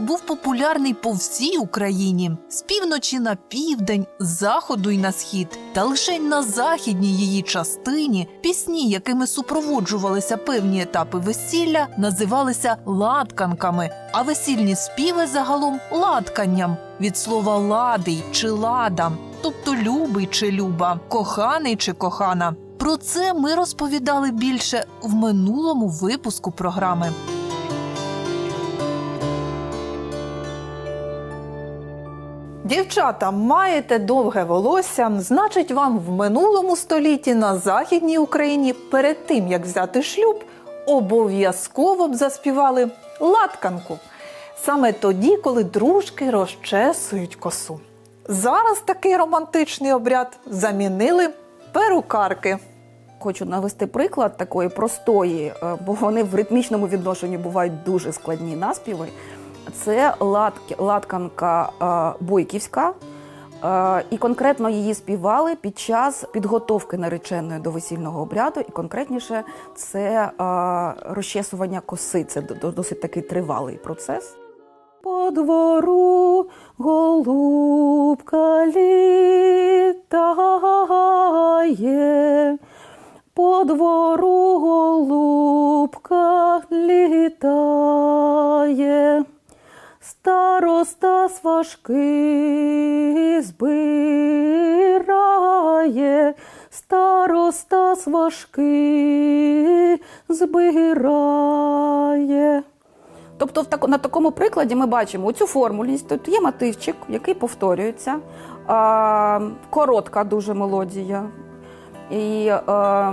Був популярний по всій Україні з півночі на південь, з заходу й на схід. Та лише на західній її частині пісні, якими супроводжувалися певні етапи весілля, називалися латканками, а весільні співи загалом латканням від слова ладий чи лада, тобто любий чи люба, коханий чи кохана. Про це ми розповідали більше в минулому випуску програми. Дівчата, маєте довге волосся, значить, вам в минулому столітті на Західній Україні перед тим, як взяти шлюб, обов'язково б заспівали латканку. Саме тоді, коли дружки розчесують косу. Зараз такий романтичний обряд замінили перукарки. Хочу навести приклад такої простої, е, бо вони в ритмічному відношенні бувають дуже складні наспіви. Це латканка е, бойківська, е, і конкретно її співали під час підготовки нареченої до весільного обряду. І конкретніше це е, розчесування коси. Це до- до- досить такий тривалий процес. По двору голубка літає, по двору голубка літає, староста сважки збирає, староста сважки збирає. Тобто, на такому прикладі ми бачимо цю формульність. Тут є мотивчик, який повторюється, а, коротка дуже мелодія. І е,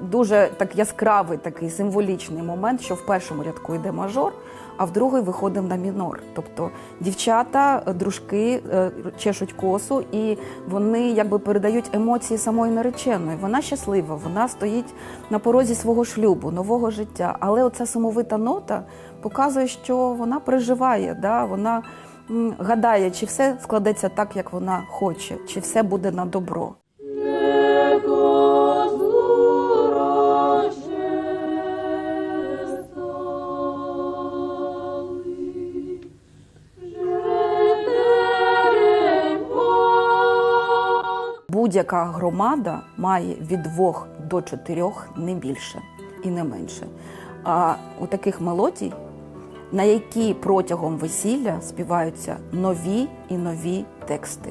дуже так яскравий такий символічний момент, що в першому рядку йде мажор, а в другий виходимо на мінор. Тобто дівчата, е, дружки е, чешуть косу, і вони якби передають емоції самої нареченої. Вона щаслива, вона стоїть на порозі свого шлюбу, нового життя. Але оця сумовита нота показує, що вона переживає, да? вона гадає, чи все складеться так, як вона хоче, чи все буде на добро. Будь-яка громада має від двох до чотирьох не більше і не менше. А у таких мелодій, на які протягом весілля співаються нові і нові тексти.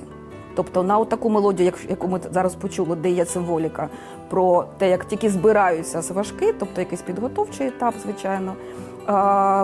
Тобто на таку мелодію, яку ми зараз почули, де є символіка про те, як тільки збираються сважки, тобто якийсь підготовчий етап, звичайно,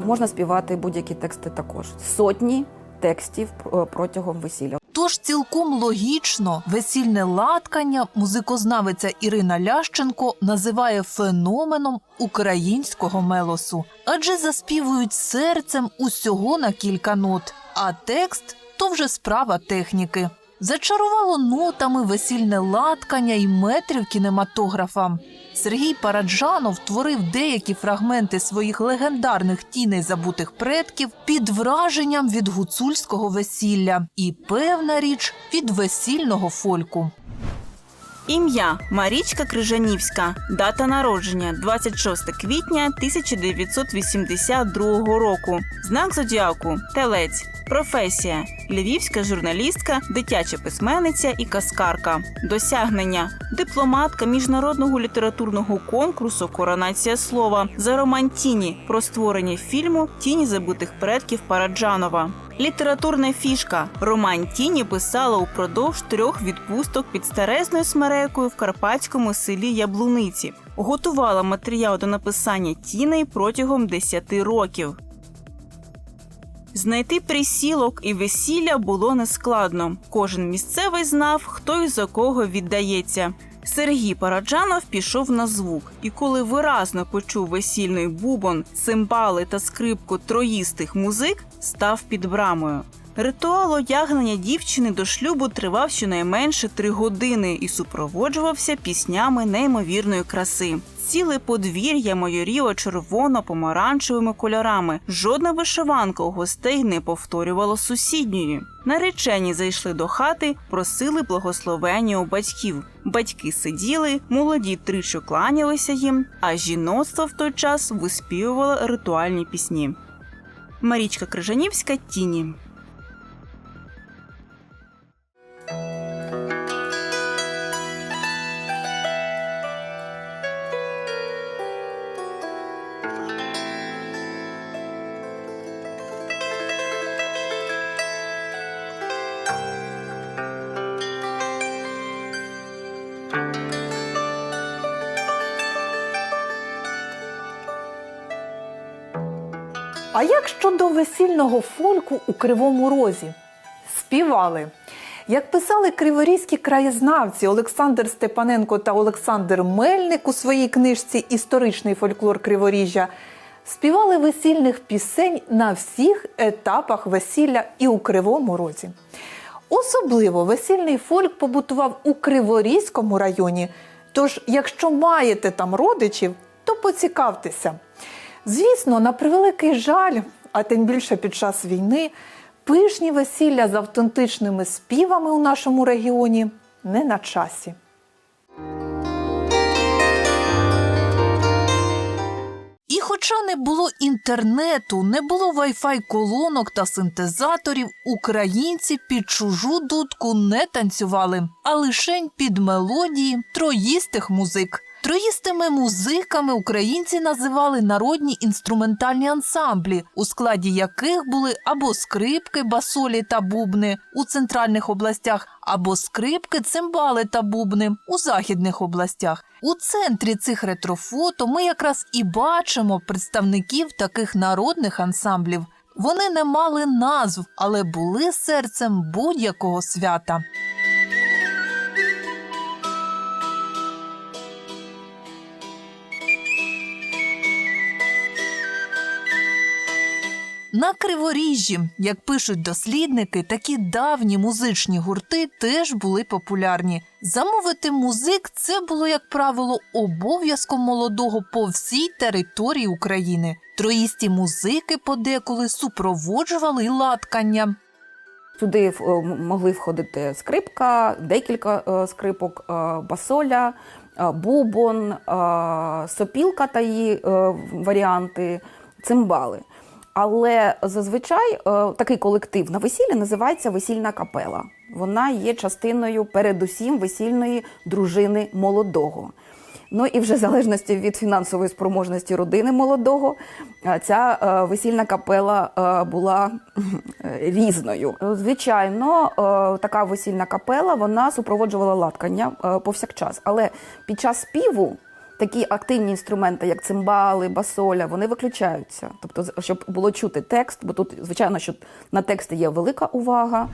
можна співати будь-які тексти також. Сотні текстів е, протягом весілля. Тож цілком логічно весільне латкання музикознавиця Ірина Лященко називає феноменом українського мелосу, адже заспівують серцем усього на кілька нот, а текст то вже справа техніки. Зачарувало нотами весільне латкання і метрів кінематографа. Сергій Параджанов творив деякі фрагменти своїх легендарних тіней забутих предків під враженням від гуцульського весілля і певна річ від весільного фольку. Ім'я Марічка Крижанівська. Дата народження 26 квітня 1982 року. Знак зодіаку Телець. Професія львівська журналістка, дитяча письменниця і каскарка. Досягнення дипломатка міжнародного літературного конкурсу Коронація слова за роман Тіні про створення фільму Тіні забутих предків Параджанова. Літературна фішка роман Тіні писала упродовж трьох відпусток під старезною смерекою в карпатському селі Яблуниці. Готувала матеріал до написання тіней протягом 10 років. Знайти присілок і весілля було нескладно. Кожен місцевий знав, хто і за кого віддається. Сергій Параджанов пішов на звук, і коли виразно почув весільний бубон, цимбали та скрипку троїстих музик, став під брамою. Ритуал одягнення дівчини до шлюбу тривав щонайменше три години і супроводжувався піснями неймовірної краси. Ціле подвір'я майоріло червоно-помаранчевими кольорами. Жодна вишиванка у гостей не повторювала сусідньої. Наречені зайшли до хати, просили благословення у батьків. Батьки сиділи, молоді тричі кланялися їм, а жіноцтво в той час виспівувало ритуальні пісні. Марічка Крижанівська, Тіні. А як щодо весільного фольку у Кривому Розі? Співали. Як писали криворізькі краєзнавці Олександр Степаненко та Олександр Мельник у своїй книжці Історичний фольклор Криворіжжя, співали весільних пісень на всіх етапах весілля і у Кривому Розі. Особливо весільний фольк побутував у Криворізькому районі. Тож, якщо маєте там родичів, то поцікавтеся. Звісно, на превеликий жаль, а тим більше під час війни, пишні весілля з автентичними співами у нашому регіоні не на часі. І хоча не було інтернету, не було вай-фай колонок та синтезаторів, українці під чужу дудку не танцювали, а лишень під мелодії троїстих музик. Троїстими музиками українці називали народні інструментальні ансамблі, у складі яких були або скрипки, басолі та бубни у центральних областях, або скрипки, цимбали та бубни у західних областях. У центрі цих ретрофото ми якраз і бачимо представників таких народних ансамблів. Вони не мали назв, але були серцем будь-якого свята. На Криворіжжі, як пишуть дослідники, такі давні музичні гурти теж були популярні. Замовити музик це було, як правило, обов'язком молодого по всій території України. Троїсті музики подеколи супроводжували латкання. Туди е, могли входити скрипка, декілька е, скрипок, е, басоля, бубон, сопілка та її варіанти, цимбали. Але зазвичай е, такий колектив на весіллі називається весільна капела. Вона є частиною, передусім, весільної дружини молодого. Ну і вже в залежності від фінансової спроможності родини молодого, е, ця е, весільна капела була різною. Звичайно, така весільна капела вона супроводжувала латкання повсякчас. Але під час співу такі активні інструменти, як цимбали, басоля, вони виключаються. Тобто, щоб було чути текст, бо тут, звичайно, що на тексти є велика увага.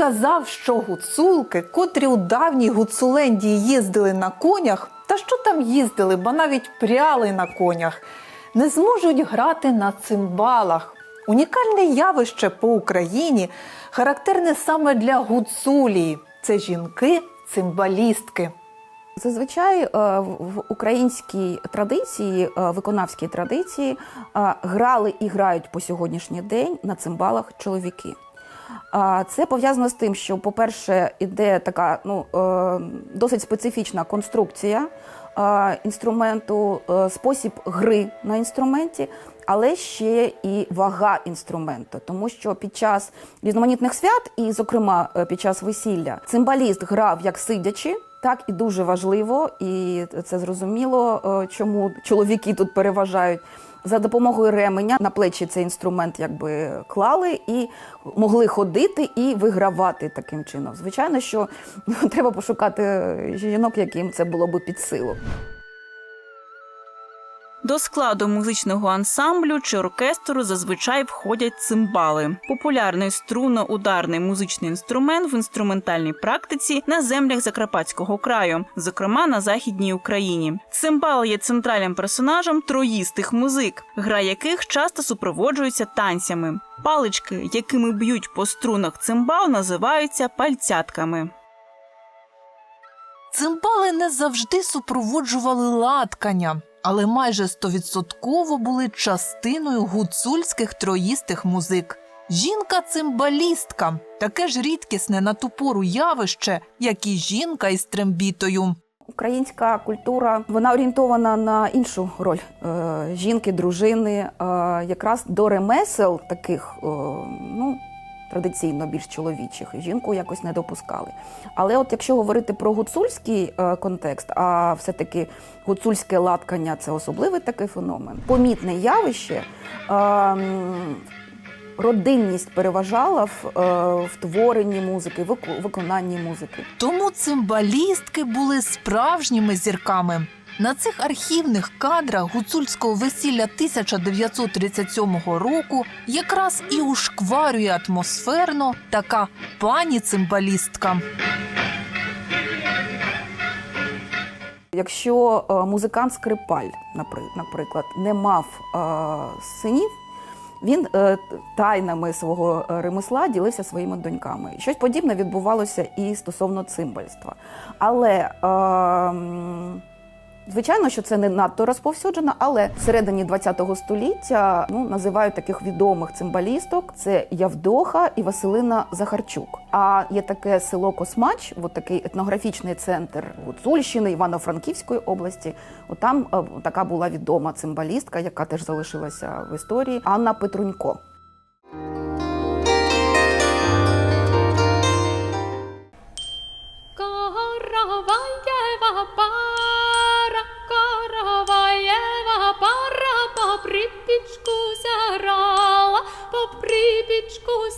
Сказав, що гуцулки, котрі у давній Гуцулендії їздили на конях, та що там їздили, бо навіть пряли на конях, не зможуть грати на цимбалах? Унікальне явище по Україні характерне саме для гуцулії. Це жінки-цимбалістки. Зазвичай е, в в українській традиції, е, виконавській традиції, е, грали і грають по сьогоднішній день на цимбалах чоловіки. Це пов'язано з тим, що, по-перше, іде така ну, е, досить специфічна конструкція е, інструменту, е, спосіб гри на інструменті, але ще і вага інструменту. Тому що під час різноманітних свят, і, зокрема, під час весілля, цимбаліст грав як сидячи. Так і дуже важливо, і це зрозуміло, чому чоловіки тут переважають. За допомогою ременя на плечі цей інструмент якби клали і могли ходити і вигравати таким чином. Звичайно, що треба пошукати жінок, яким це було би під силу. До складу музичного ансамблю чи оркестру зазвичай входять цимбали популярний струнно-ударний музичний інструмент в інструментальній практиці на землях Закарпатського краю, зокрема на західній Україні. Цимбал є центральним персонажем троїстих музик, гра яких часто супроводжується танцями. Палички, якими б'ють по струнах цимбал, називаються пальцятками. Цимбали не завжди супроводжували латкання, але майже стовідсотково були частиною гуцульських троїстих музик. Жінка-цимбалістка таке ж рідкісне на ту пору явище, як і жінка із трембітою. Українська культура вона орієнтована на іншу роль е, жінки, дружини, е, якраз до ремесел таких, е, ну традиційно більш чоловічих, жінку якось не допускали. Але от якщо говорити про гуцульський е, контекст, а все-таки гуцульське латкання це особливий такий феномен, помітне явище. Родинність переважала в, е, в творенні музики, виконанні музики. Тому цимбалістки були справжніми зірками. На цих архівних кадрах гуцульського весілля 1937 року якраз і ушкварює атмосферно така пані цимбалістка. Якщо е, музикант Скрипаль, наприклад, не мав е, синів, він е, тайнами свого ремесла ділився своїми доньками. Щось подібне відбувалося і стосовно цимбальства. Але е, Звичайно, що це не надто розповсюджено, але всередині ХХ століття ну називають таких відомих цимбалісток: це Явдоха і Василина Захарчук. А є таке село Космач, от такий етнографічний центр Гуцульщини, Івано-Франківської області. От там е, така була відома цимбалістка, яка теж залишилася в історії, Анна Петрунько.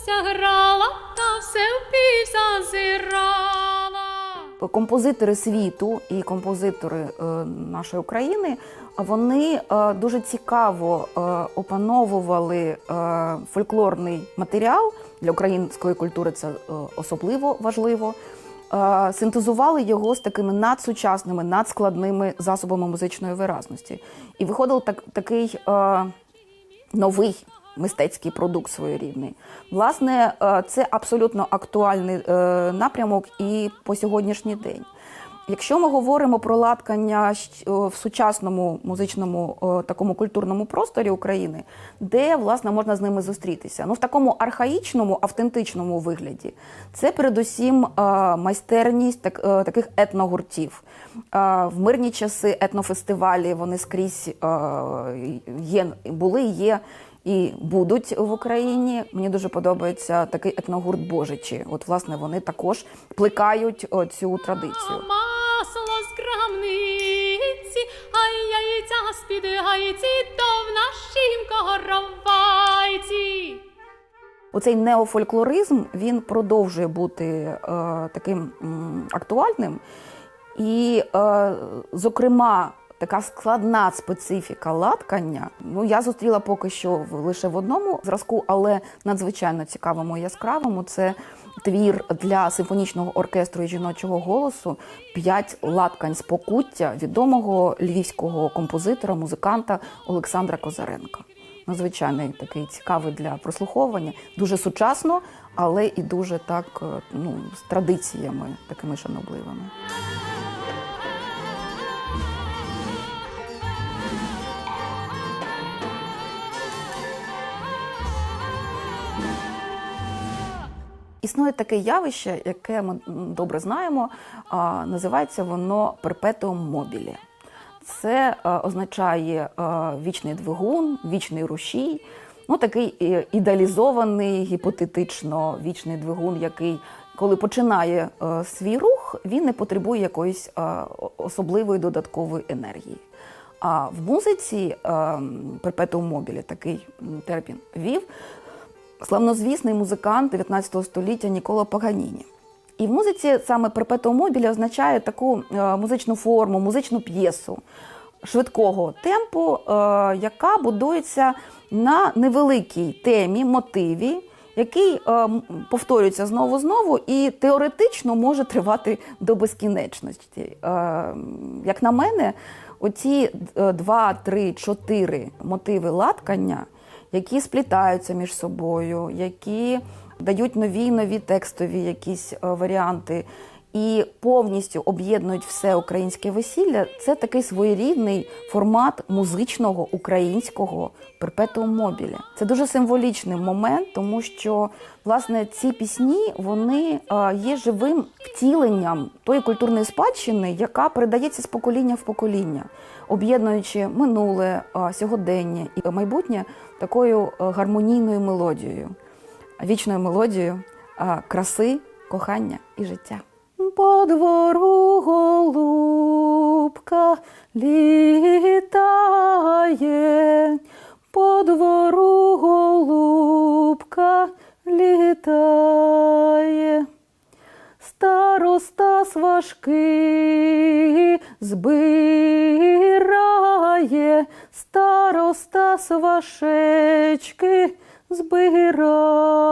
Сяграла, та все впів зазирала. композитори світу і композитори е, нашої України вони е, дуже цікаво е, опановували фольклорний матеріал для української культури. Це особливо важливо. Синтезували його з такими надсучасними, надскладними засобами музичної виразності. І виходив так, такий е, новий мистецький продукт своєрідний. Власне, е, це абсолютно актуальний е, напрямок і по сьогоднішній день. Якщо ми говоримо про латкання е, в сучасному музичному такому культурному просторі України, де власне можна з ними зустрітися? Ну в такому архаїчному, автентичному вигляді, це передусім майстерність так, таких етногуртів. В мирні часи етнофестивалі вони скрізь є, були, є і будуть в Україні. Мені дуже подобається такий етногурт Божичі. От, власне, вони також плекають цю традицію. Масло з крамниці, а яйця з-під гайці, то в нашім коровайці. Оцей неофольклоризм він продовжує бути е, таким м, актуальним. І, е, зокрема, така складна специфіка латкання. Ну, я зустріла поки що лише в одному зразку, але надзвичайно цікавому і яскравому. Це твір для симфонічного оркестру і жіночого голосу П'ять латкань з покуття відомого львівського композитора, музиканта Олександра Козаренка. Надзвичайний такий цікавий для прослуховування, дуже сучасно, але і дуже так е, ну, з традиціями такими шанобливими. Існує таке явище, яке ми добре знаємо, називається воно перпетуум мобілі. Це е, означає е, вічний двигун, вічний рушій. Ну, такий е, ідеалізований, гіпотетично вічний двигун, який, коли починає свій рух, він не потребує якоїсь особливої додаткової енергії. А в музиці перпетуум мобілі такий термін вів славнозвісний музикант 19 століття Нікола Паганіні. І в музиці саме перпетуум мобілі означає таку е, музичну форму, музичну п'єсу, швидкого темпу, е, яка будується на невеликій темі, мотиві, який е, повторюється знову знову і теоретично може тривати до безкінечності. Як на мене, оці два, три, чотири мотиви латкання, які сплітаються між собою, які дають нові нові текстові якісь е, варіанти і повністю об'єднують все українське весілля. Це такий своєрідний формат музичного українського перпетуум мобілі. Це дуже символічний момент, тому що власне ці пісні вони е, є живим втіленням тої культурної спадщини, яка передається з покоління в покоління, об'єднуючи минуле, е, сьогодення і майбутнє такою е, гармонійною мелодією, вічною мелодією краси, кохання і життя. По двору голубка літає, по двору голубка літає. Староста сважки збирає, нас вашечки збирає.